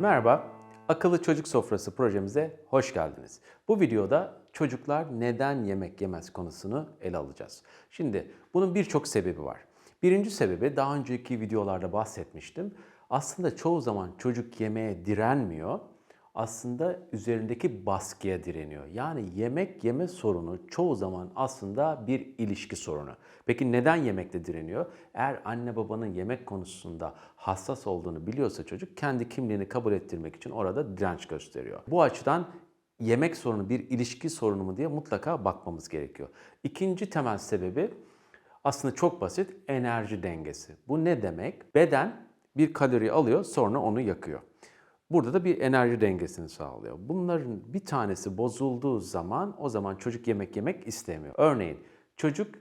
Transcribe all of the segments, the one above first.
Merhaba, Akıllı Çocuk Sofrası projemize hoş geldiniz. Bu videoda çocuklar neden yemek yemez konusunu ele alacağız. Şimdi bunun birçok sebebi var. Birinci sebebi daha önceki videolarda bahsetmiştim. Aslında çoğu zaman çocuk yemeğe direnmiyor. Aslında üzerindeki baskıya direniyor. Yani yemek yeme sorunu çoğu zaman aslında bir ilişki sorunu. Peki neden yemekte direniyor? Eğer anne babanın yemek konusunda hassas olduğunu biliyorsa çocuk kendi kimliğini kabul ettirmek için orada direnç gösteriyor. Bu açıdan yemek sorunu bir ilişki sorunu mu diye mutlaka bakmamız gerekiyor. İkinci temel sebebi aslında çok basit enerji dengesi. Bu ne demek? Beden bir kalori alıyor sonra onu yakıyor. Burada da bir enerji dengesini sağlıyor. Bunların bir tanesi bozulduğu zaman o zaman çocuk yemek yemek istemiyor. Örneğin çocuk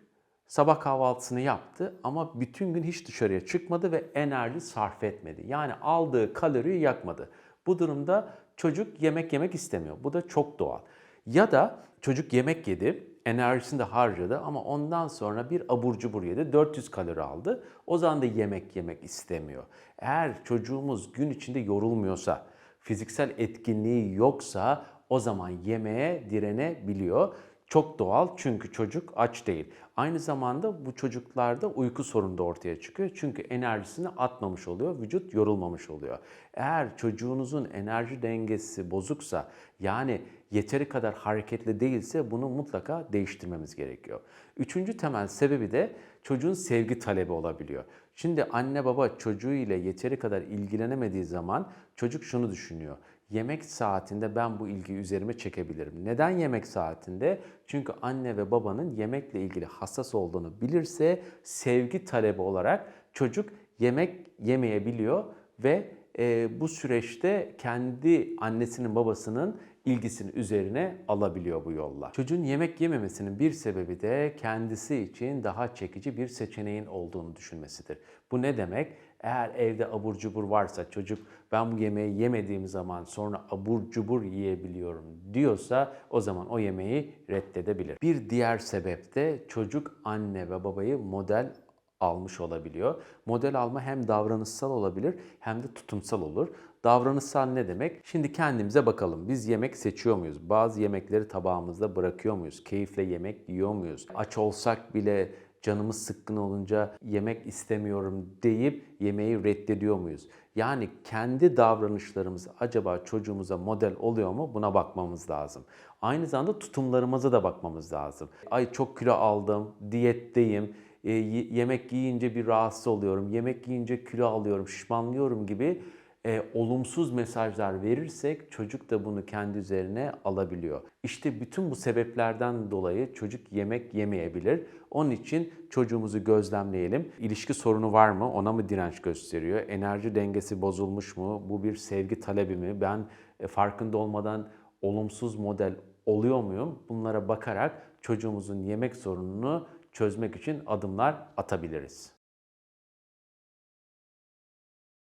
sabah kahvaltısını yaptı ama bütün gün hiç dışarıya çıkmadı ve enerji sarf etmedi. Yani aldığı kaloriyi yakmadı. Bu durumda çocuk yemek yemek istemiyor. Bu da çok doğal. Ya da çocuk yemek yedi, enerjisini de harcadı ama ondan sonra bir abur cubur yedi, 400 kalori aldı. O zaman da yemek yemek istemiyor. Eğer çocuğumuz gün içinde yorulmuyorsa, fiziksel etkinliği yoksa o zaman yemeğe direnebiliyor. Çok doğal çünkü çocuk aç değil. Aynı zamanda bu çocuklarda uyku sorunu da ortaya çıkıyor. Çünkü enerjisini atmamış oluyor, vücut yorulmamış oluyor. Eğer çocuğunuzun enerji dengesi bozuksa yani yeteri kadar hareketli değilse bunu mutlaka değiştirmemiz gerekiyor. Üçüncü temel sebebi de çocuğun sevgi talebi olabiliyor. Şimdi anne baba çocuğu ile yeteri kadar ilgilenemediği zaman çocuk şunu düşünüyor. Yemek saatinde ben bu ilgiyi üzerime çekebilirim. Neden yemek saatinde? Çünkü anne ve babanın yemekle ilgili hassas olduğunu bilirse sevgi talebi olarak çocuk yemek yemeyebiliyor ve e, bu süreçte kendi annesinin babasının ilgisini üzerine alabiliyor bu yolla. Çocuğun yemek yememesinin bir sebebi de kendisi için daha çekici bir seçeneğin olduğunu düşünmesidir. Bu ne demek? Eğer evde abur cubur varsa çocuk ben bu yemeği yemediğim zaman sonra abur cubur yiyebiliyorum diyorsa o zaman o yemeği reddedebilir. Bir diğer sebep de çocuk anne ve babayı model almış olabiliyor. Model alma hem davranışsal olabilir hem de tutumsal olur. Davranışsal ne demek? Şimdi kendimize bakalım. Biz yemek seçiyor muyuz? Bazı yemekleri tabağımızda bırakıyor muyuz? Keyifle yemek yiyor muyuz? Aç olsak bile canımız sıkkın olunca yemek istemiyorum deyip yemeği reddediyor muyuz? Yani kendi davranışlarımız acaba çocuğumuza model oluyor mu? Buna bakmamız lazım. Aynı zamanda tutumlarımıza da bakmamız lazım. Ay çok kilo aldım, diyetteyim, e, yemek yiyince bir rahatsız oluyorum, yemek yiyince kilo alıyorum, şişmanlıyorum gibi e, olumsuz mesajlar verirsek çocuk da bunu kendi üzerine alabiliyor. İşte bütün bu sebeplerden dolayı çocuk yemek yemeyebilir. Onun için çocuğumuzu gözlemleyelim. İlişki sorunu var mı? Ona mı direnç gösteriyor? Enerji dengesi bozulmuş mu? Bu bir sevgi talebi mi? Ben e, farkında olmadan olumsuz model oluyor muyum? Bunlara bakarak çocuğumuzun yemek sorununu çözmek için adımlar atabiliriz.